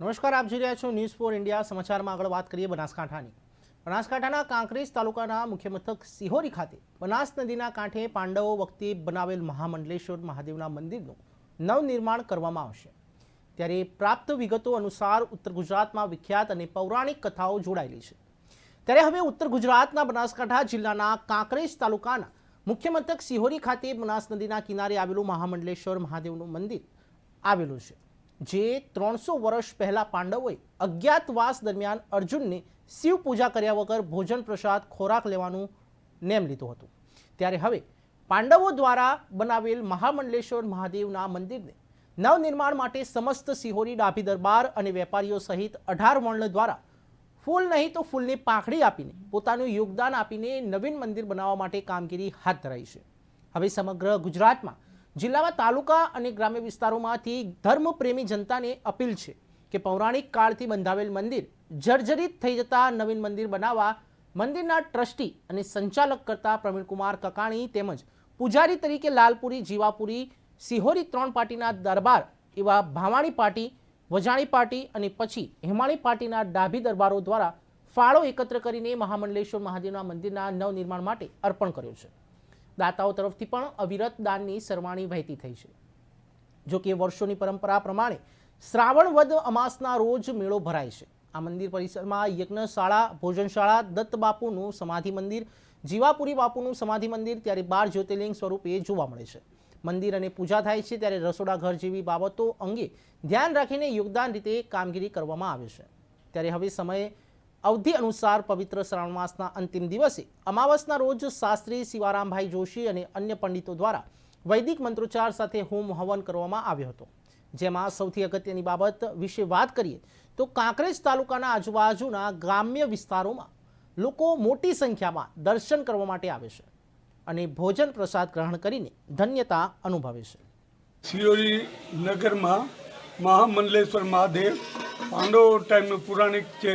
નમસ્કાર, આપ જોઈ રહ્યા છો ન્યૂઝ ફોર ઇન્ડિયા સમાચારમાં આગળ વાત કરીએ બનાસકાંઠાની. બનાસકાંઠાના કાંકરેજ તાલુકાના મુખ્ય મથક સિહોરી ખાતે બનાસ નદીના કાંઠે પાંડવો વખતે બનાવેલ મહામંડલેશ્વર મહાદેવના મંદિરનું નવનિર્માણ કરવામાં આવશે. ત્યારે પ્રાપ્ત વિગતો અનુસાર ઉત્તર ગુજરાતમાં વિખ્યાત અને પૌરાણિક કથાઓ જોડાયેલી છે. ત્યારે હવે ઉત્તર ગુજરાતના બનાસકાંઠા જિલ્લાના કાંકરેજ તાલુકાના મુખ્ય મથક સિહોરી ખાતે બનાસ નદીના કિનારે આવેલું મહામંડલેશ્વર મહાદેવનું મંદિર આવેલું છે. જે ત્રણસો વર્ષ પહેલાં પાંડવોએ અજ્ઞાતવાસ દરમિયાન અર્જુનને શિવ પૂજા કર્યા વગર ભોજન પ્રસાદ ખોરાક લેવાનું નેમ લીધું હતું. ત્યારે હવે પાંડવો દ્વારા બનાવેલ મહામંડલેશ્વર મહાદેવના મંદિરને નવનિર્માણ માટે સમસ્ત સિહોરી ડાભી દરબાર અને વેપારીઓ સહિત અઢાર વર્ણ દ્વારા ફૂલ નહીં તો ફૂલની પાંખડી આપીને પોતાનું યોગદાન આપીને નવીન મંદિર બનાવવા માટે કામગીરી હાથ ધરાઈ છે. હવે સમગ્ર ગુજરાતમાં જિલ્લામાં તાલુકા અને ગ્રામ્ય વિસ્તારોમાંથી ધર્મપ્રેમી જનતાને અપીલ છે કે પૌરાણિક કાળથી બંધાવેલ મંદિર જર્જરિત થઈ જતા નવીન મંદિર બનાવવા મંદિરના ટ્રસ્ટી અને સંચાલક કરતા પ્રવીણકુમાર કકાણી તેમજ પૂજારી તરીકે લાલપુરી, જીવાપુરી, સિહોરી ત્રણ પાર્ટીના દરબાર એવા ભાવાણી પાર્ટી, વજાણી પાર્ટી અને પછી હેમાણી પાર્ટીના ડાભી દરબારો દ્વારા ફાળો એકત્ર કરીને મહામંડલેશ્વર મહાદેવના મંદિરના નવનિર્માણ માટે અર્પણ કર્યો છે. દાતાઓ તરફથી પણ અવિરત દાનની સરવાણી વહેતી થઈ છે. જો કે વર્ષોની પરંપરા પ્રમાણે શ્રાવણ વદ અમાસના રોજ મેળો ભરાય છે. આ મંદિર પરિસરમાં યજ્ઞશાળા, ભોજનશાળા દત્ત બાપુનું સમાધિ મંદિર, જીવાપુરી બાપુનું સમાધિ મંદિર ત્યારે બાર જ્યોતિર્લિંગ સ્વરૂપે જોવા મળે છે. મંદિર અને પૂજા થાય છે ત્યારે રસોડા ઘર જેવી બાબતો અંગે ધ્યાન રાખીને યોગદાન રીતે કામગીરી કરવામાં આવે છે. ત્યારે હવે સમય અવધિ અનુસાર પવિત્ર શ્રાવણ માસના અંતિમ દિવસે અમાવસના રોજ શાસ્ત્રી શિવારામભાઈ જોશી અને અન્ય પંડિતો દ્વારા વૈદિક મંત્રોચ્ચાર સાથે હોમ હવન કરવામાં આવ્યો હતો. જેમાં સૌથી અગત્યની બાબત વિશે વાત કરીએ તો કાંકરેજ તાલુકાના આજુબાજુના ગ્રામ્ય વિસ્તારોમાં લોકો મોટી સંખ્યામાં દર્શન કરવા માટે આવે છે અને ભોજન પ્રસાદ ગ્રહણ કરીને ધન્યતા અનુભવે છે. સિયોરી નગરમાં મહામંડલેશ્વર મહાદેવ પાંડવ ટાઈમનું પૌરાણિક છે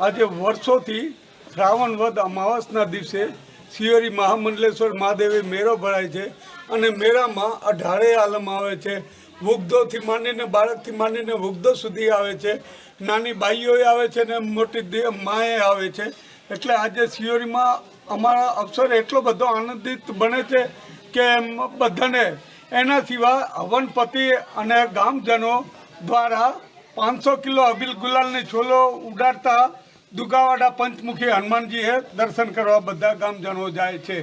આજે વર્ષોથી શ્રાવણ વદ અમાવાસના દિવસે શિયોરી મહામંડલેશ્વર મહાદેવે મેળો ભરાય છે અને મેળામાં અઢારે આલમ આવે છે. વૃદ્ધોથી માંડીને બાળકથી માંડીને વૃદ્ધો સુધી આવે છે. નાની બાઈઓએ આવે છે ને મોટી માએ આવે છે. એટલે આજે શિયોરીમાં અમારા અવસર એટલો બધો આનંદિત બને છે કે બધાને એના સિવાય હવનપતિ અને ગામજનો દ્વારા પાંચસો કિલો અબીલ ગુલાલની છોલો ઉડાડતા દુગાવાડા પંચમુખી હનુમાનજીએ દર્શન કરવા બધા ગામજનો જાય છે.